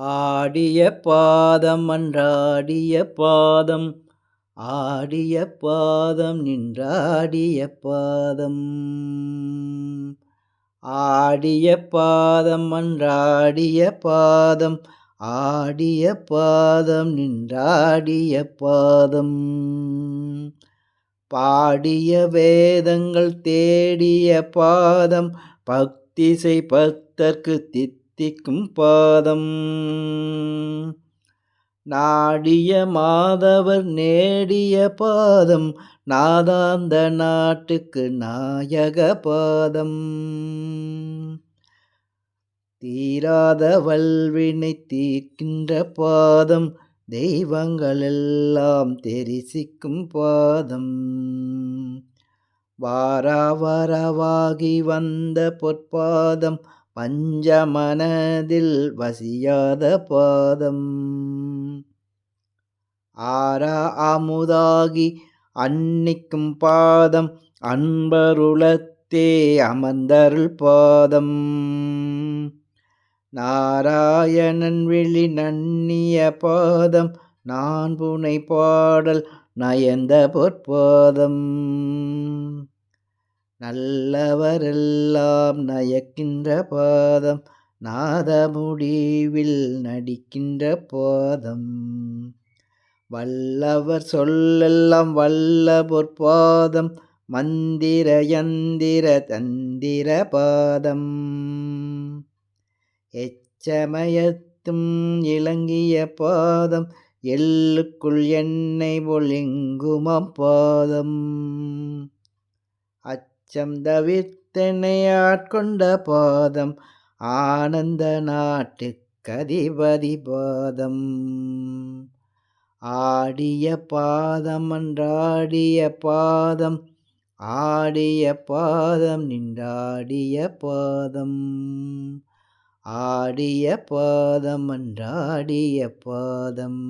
ஆடிய பாதம் அன்றாடிய பாதம் ஆடிய பாதம் நின்றாடிய பாதம். ஆடிய பாதம் அன்றாடிய பாதம் ஆடிய பாதம் நின்றாடிய பாதம். பாடிய வேதங்கள் தேடிய பாதம் பக்திசை பக்தர்க்கு தித் தித்திக்கும் பாதம். நாடிய மாதவர் நேடிய பாதம். நாதாந்த நாட்டுக்கு நாயக பாதம். தீராத வல்வினை தீர்க்கின்ற பாதம். தெய்வங்களெல்லாம் தெரிசிக்கும் பாதம். வாரா வரவாகி வந்த பொற்பாதம். பஞ்சமனதில் வசியாத பாதம். ஆரா அமுதாகி அன்னிக்கும் பாதம் அன்பருளத்தே அமர்ந்தருள் பாதம். நாராயணன் விழி நன்னிய பாதம் நான் புனை பாடல் நயந்த பொற்பாதம். நல்லவரெல்லாம் நயக்கின்ற பாதம் நாத முடிவில் நடிக்கின்ற பாதம். வல்லவர் சொல்லெல்லாம் வல்ல பொற்பாதம் மந்திர யந்திர தந்திர பாதம். எச்சமயத்தும் இளங்கிய பாதம் எள்ளுக்குள் எண்ணெய் ஒளிங்குமம் பாதம். அச்சம் தவிர்த்தனை ஆட்கொண்ட பாதம் ஆனந்த நாட்டுக்கதிபதி பாதம். ஆடிய பாதம் அன்றாடிய பாதம் ஆடிய பாதம் நின்றாடிய பாதம். ஆடிய பாதம் அன்றாடிய பாதம்.